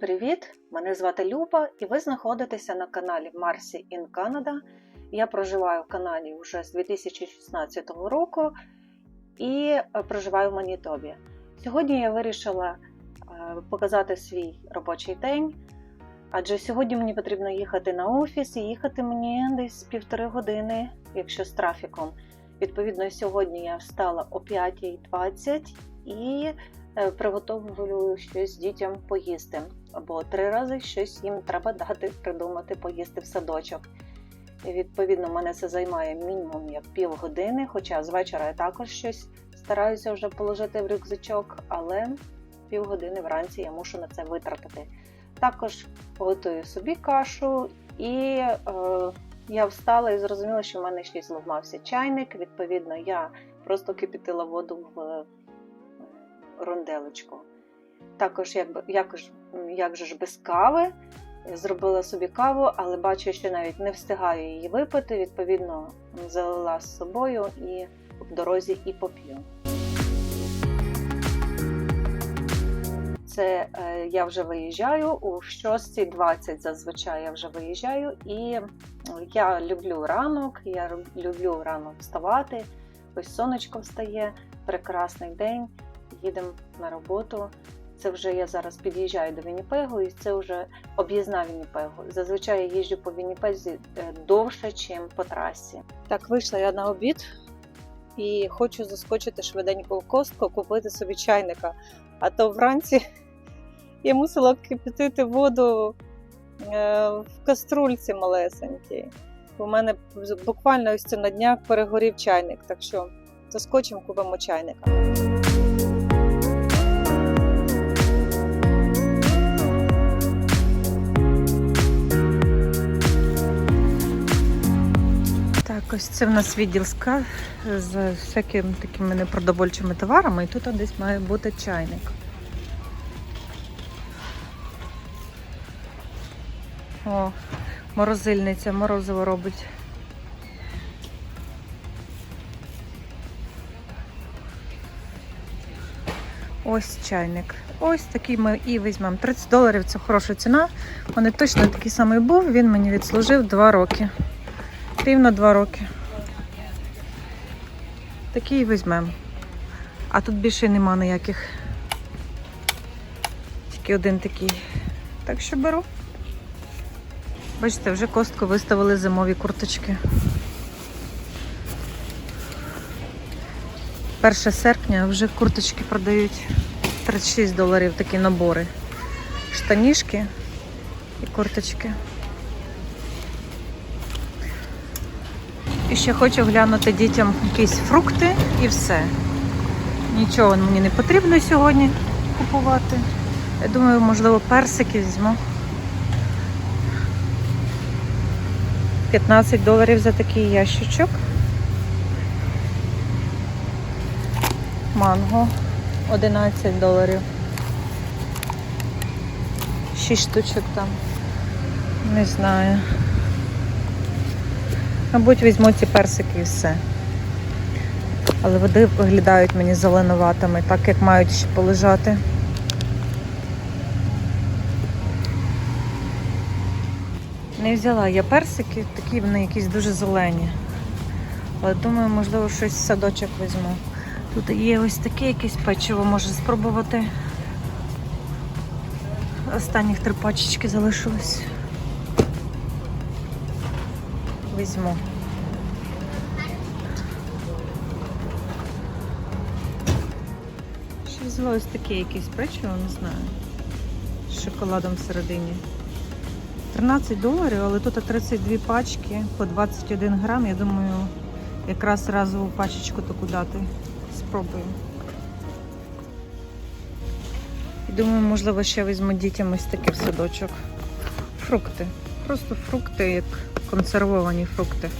Привіт! Мене звати Люба, і ви знаходитеся на каналі Marcy in Canada. Я проживаю в Канаді вже з 2016 року і е, проживаю в Манітобі. Сьогодні я вирішила е, показати свій робочий день, адже сьогодні мені потрібно їхати на офіс і їхати мені десь півтори години, якщо з трафіком. Відповідно, сьогодні я встала о 5.20 і приготовлю щось дітям поїсти. Бо три рази щось їм треба дати придумати поїсти в садочок. І, відповідно, мене це займає мінімум як півгодини, хоча з вечора я також щось стараюся вже положити в рюкзачок, але півгодини вранці я мушу на це витратити. Також готую собі кашу і е, я встала і зрозуміла, що в мене й зламався чайник. Відповідно, я просто кипятила воду в е. Також, як, як, як же ж без кави, зробила собі каву, але бачу, що навіть не встигаю її випити. Відповідно, залила з собою і в дорозі і поп'ю. Це е, я вже виїжджаю у 6.20 зазвичай я вже виїжджаю, і я люблю ранок, я люблю рано вставати. Ось сонечко встає, прекрасний день. Їдемо на роботу. Це вже я зараз під'їжджаю до Вінніпегу, і це вже об'їзна Вінніпегу. Зазвичай я їжджу по Вінніпезі е, довше, ніж по трасі. Так, вийшла я на обід і хочу заскочити швиденько в костку, купити собі чайника. А то вранці я мусила кипятити воду е, в каструльці малесенькій. У мене буквально ось на днях перегорів чайник, так що заскочимо, купимо чайника. Ось це в нас відділ ска з всякими такими непродовольчими товарами, і тут десь має бути чайник. О, морозильниця, морозиво робить. Ось чайник. Ось такий ми і візьмемо. 30 доларів це хороша ціна. Вони точно такий самий був, він мені відслужив 2 роки. Рівно 2 роки. Такий візьмемо. А тут більше нема ніяких. Тільки один такий. Так що беру. Бачите, вже костку виставили зимові курточки. 1 серпня вже курточки продають 36 доларів такі набори. Штанішки і курточки. Ще хочу глянути дітям якісь фрукти і все. Нічого мені не потрібно сьогодні купувати. Я думаю, можливо, персики візьму. 15 доларів за такий ящичок. Манго 11 доларів. 6 штучок там. Не знаю. Мабуть, візьму ці персики і все. Але води виглядають мені зеленуватими, так як мають ще полежати. Не взяла я персики, такі вони якісь дуже зелені. Але думаю, можливо, щось в садочок візьму. Тут є ось таке якесь печиво, може спробувати. Останніх три пачечки залишилось. Візьму. Ще взяла ось таке якесь печиво, не знаю. З шоколадом всередині. 13 доларів, але тут 32 пачки по 21 грам. Я думаю, якраз разову пачечку таку дати. Спробую. І думаю, можливо, ще візьму дітям ось таке в садочок. Фрукти. Просто фрукти, як консервовані фрукти.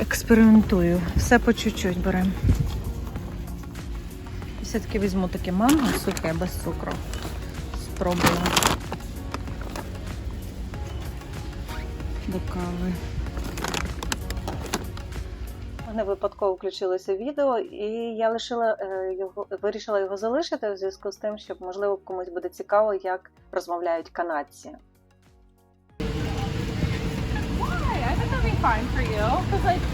Експериментую. Все по чуть-чуть беремо. Все-таки візьму таке манго сухе без цукру. Спробую. До кави. Не випадково включилося відео, і я лишила е, його, вирішила його залишити у зв'язку з тим, щоб можливо комусь буде цікаво, як розмовляють канадці. Why? I think that'd be fine for you. Because, like,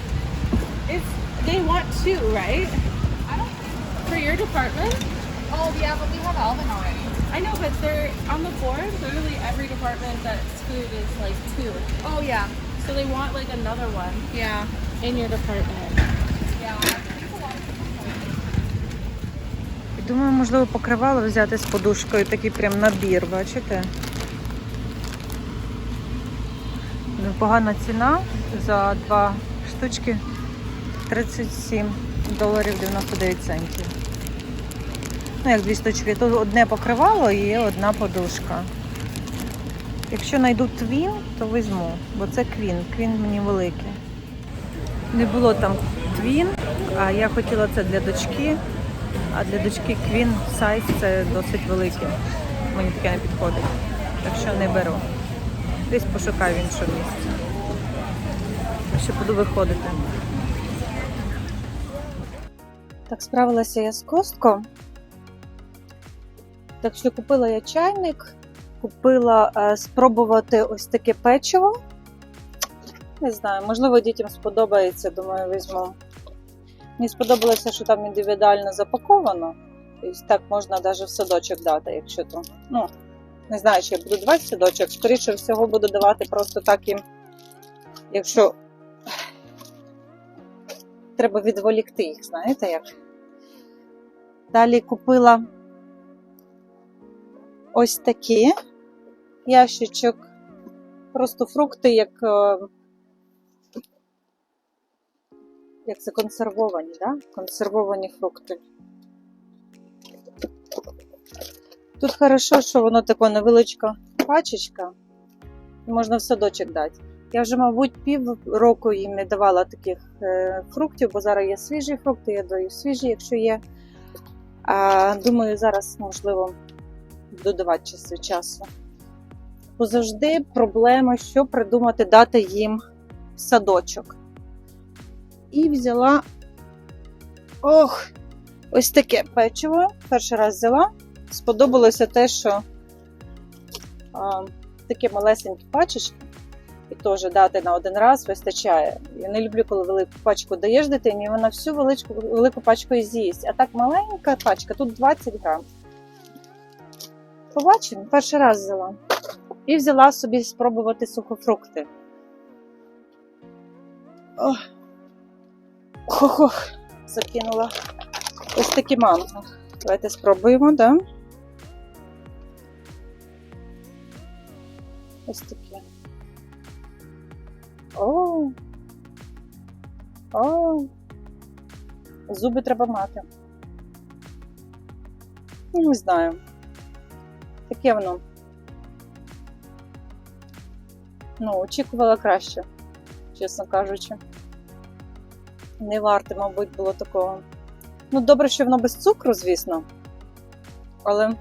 it's, they want two, right? I don't For your department? Oh yeah, but we have Alvin already. I know, but they're on the board. Literally every department that's food is like two. Oh yeah. So they want like another one Yeah. In your department. Думаю, можливо, покривало взяти з подушкою такий прям набір, бачите? Непогана ціна за два штучки 37 доларів 99 центів. Ну, як дві штучки. Тут одне покривало і одна подушка. Якщо знайду твін, то візьму, бо це квін. Квін мені великий. Не було там твін, а я хотіла це для дочки. А для дочки Queen Size це досить велике. Мені таке не підходить. Так що не беру. Десь пошукаю в іншому місці. Ще буду виходити. Так, справилася я з Костко. Так що купила я чайник, купила е, спробувати ось таке печиво. Не знаю, можливо, дітям сподобається, думаю, візьму. Мені сподобалося, що там індивідуально запаковано. І так можна навіть в садочок дати, якщо то. Ну, не знаю, чи я буду давати в садочок. Скоріше всього буду давати просто так їм, якщо треба відволікти їх, знаєте як. Далі купила ось такі ящичок. Просто фрукти, як як це консервовані, да? консервовані фрукти. Тут хорошо, що воно така невеличка пачечка, можна в садочок дати. Я вже, мабуть, пів року їм не давала таких е, фруктів, бо зараз є свіжі фрукти, я даю свіжі, якщо є. А, думаю, зараз, можливо, додавати час від часу. Бо завжди проблема, що придумати дати їм в садочок і взяла ох, ось таке печиво. Перший раз взяла. Сподобалося те, що а, такі малесенькі пачечки, і теж дати на один раз вистачає. Я не люблю, коли велику пачку даєш дитині, і вона всю величку, велику пачку і з'їсть. А так маленька пачка, тут 20 грам. Побачимо, перший раз взяла. І взяла собі спробувати сухофрукти. Ох. Ох, закинула ось такі манго. Давайте спробуємо, да? Ось такі. О! О! Зуби треба мати. Ну, Не знаю. Таке воно. Ну, очікувала краще, чесно кажучи не варте, мабуть, було такого. Ну, добре, що воно без цукру, звісно. Але,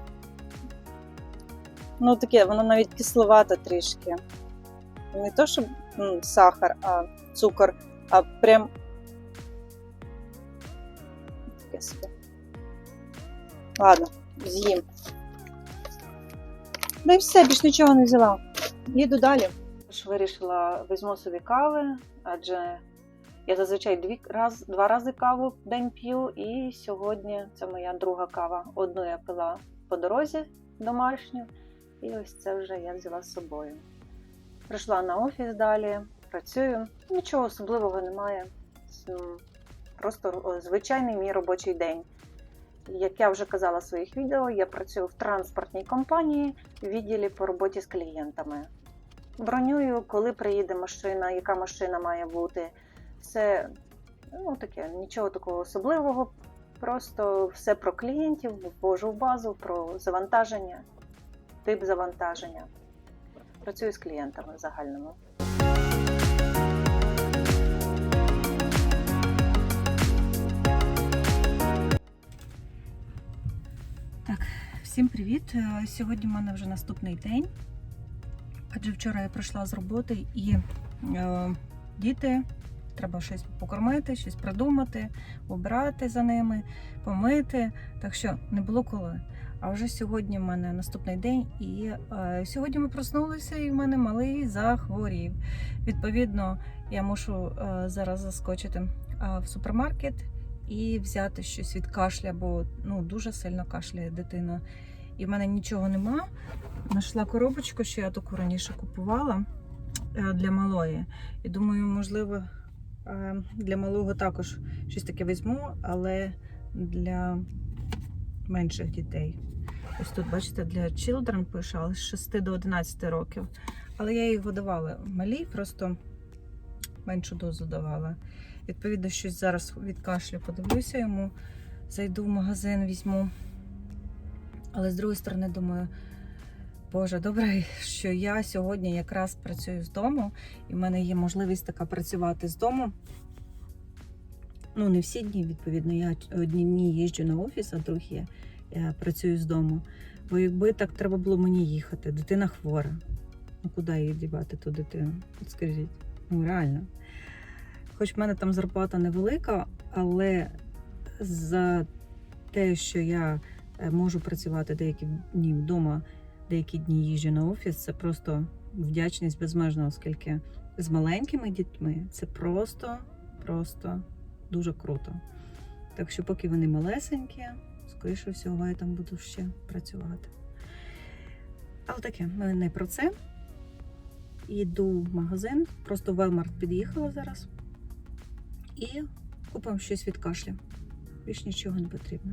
ну, таке, воно навіть кисловате трішки. Не то, що м, сахар, а цукор, а прям. Таке собі. Ладно, з'їм. Ну і все, більш нічого не взяла. Їду далі. Вирішила візьму собі кави, адже я зазвичай дві раз, два рази каву в день п'ю, і сьогодні це моя друга кава. Одну я пила по дорозі домашню, і ось це вже я взяла з собою. Прийшла на офіс далі, працюю. Нічого особливого немає. Просто звичайний мій робочий день. Як я вже казала в своїх відео, я працюю в транспортній компанії в відділі по роботі з клієнтами. Бронюю, коли приїде машина, яка машина має бути. Все ну, таке, нічого такого особливого. Просто все про клієнтів, ввожу в базу, про завантаження, тип завантаження. Працюю з клієнтами в загальному. Так, всім привіт! Е, Сьогодні в мене вже наступний день. Адже вчора я прийшла з роботи і е, діти треба щось покормити, щось придумати, обрати за ними, помити. Так що не було коли. А вже сьогодні в мене наступний день, і е, сьогодні ми проснулися, і в мене малий захворів. Відповідно, я мушу е, зараз заскочити е, в супермаркет і взяти щось від кашля, бо ну дуже сильно кашляє дитина. І в мене нічого нема. Знайшла коробочку, що я таку раніше купувала е, для малої. І думаю, можливо, для малого також щось таке візьму, але для менших дітей. Ось тут, бачите, для children пише, але з 6 до 11 років. Але я їх годувала малі, просто меншу дозу давала. Відповідно, щось зараз від кашлю подивлюся йому, зайду в магазин, візьму. Але з другої сторони, думаю, Боже, добре, що я сьогодні якраз працюю з дому, і в мене є можливість така працювати з дому. Ну, не всі дні, відповідно, я одні дні їжджу на офіс, а другі я працюю з дому. Бо якби так треба було мені їхати, дитина хвора. Ну куди її дівати ту дитину? От скажіть, ну реально. Хоч в мене там зарплата невелика, але за те, що я е, можу працювати деякі дні вдома, деякі дні їжджу на офіс, це просто вдячність безмежна, оскільки з маленькими дітьми це просто, просто дуже круто. Так що, поки вони малесенькі, скоріше всього, я там буду ще працювати. Але таке, ми не про це. Іду в магазин, просто в Велмарт під'їхала зараз. І купимо щось від кашля. Більш нічого не потрібно.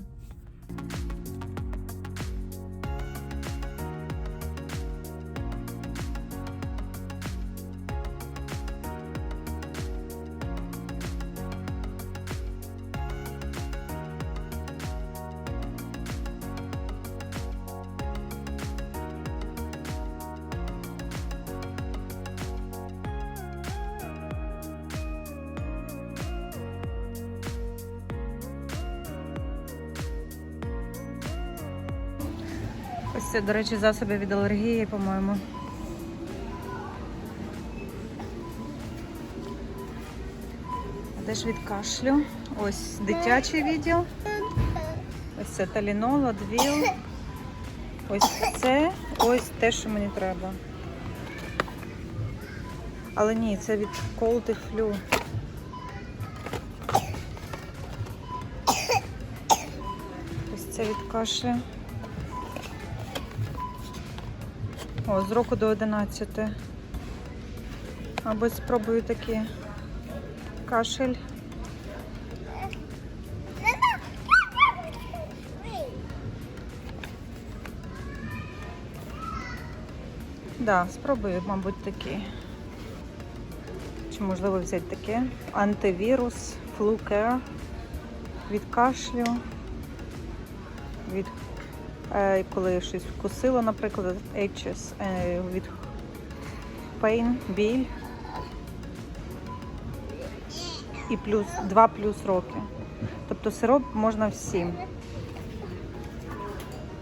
Ось до речі, засоби від алергії, по-моєму. А Де ж від кашлю? Ось дитячий відділ. Ось це талінол, адвіл. Ось це, ось те, що мені треба. Але ні, це від і flu. Ось це від кашлю. О, з року до 11. Або спробую такий кашель. Да, спробую, мабуть, такий. Чи можливо взяти таке? Антивірус, флукер від кашлю, від коли щось вкусило, наприклад, HS, е, від pain, біль. І плюс 2 плюс роки. Тобто сироп можна всім.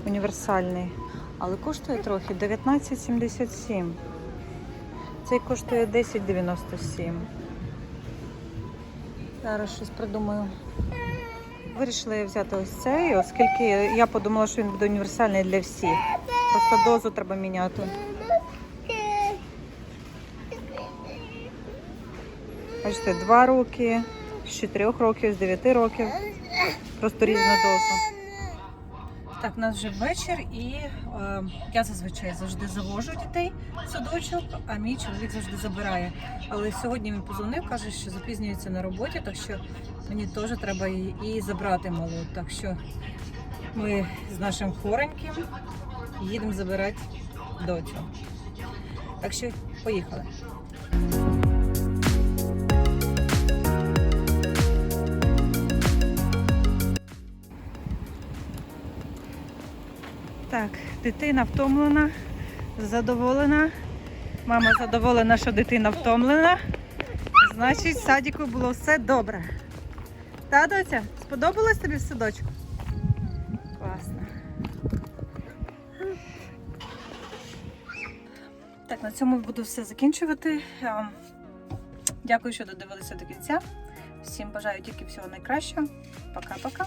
Універсальний. Але коштує трохи 19,77. Цей коштує 10,97. Зараз щось придумаю. Вирішила взяти ось цей, оскільки я подумала, що він буде універсальний для всіх. Просто дозу треба міняти. Бачите, два роки, з чотирьох років, з дев'яти років. Просто різна дозу. Так, у нас вже вечір, і е, я зазвичай завжди завожу дітей в садочок, а мій чоловік завжди забирає. Але сьогодні він позвонив, каже, що запізнюється на роботі, так що мені теж треба і, і забрати малу. Так що ми з нашим хвореньким їдемо забирати дочу. Так що поїхали. Так, дитина втомлена, задоволена. Мама задоволена, що дитина втомлена. Значить, в садіку було все добре. Та, доця, сподобалось тобі в садочку? Класно. Так, на цьому буду все закінчувати. Ем, Дякую, що додивилися до кінця. Всім бажаю тільки всього найкращого. Пока-пока.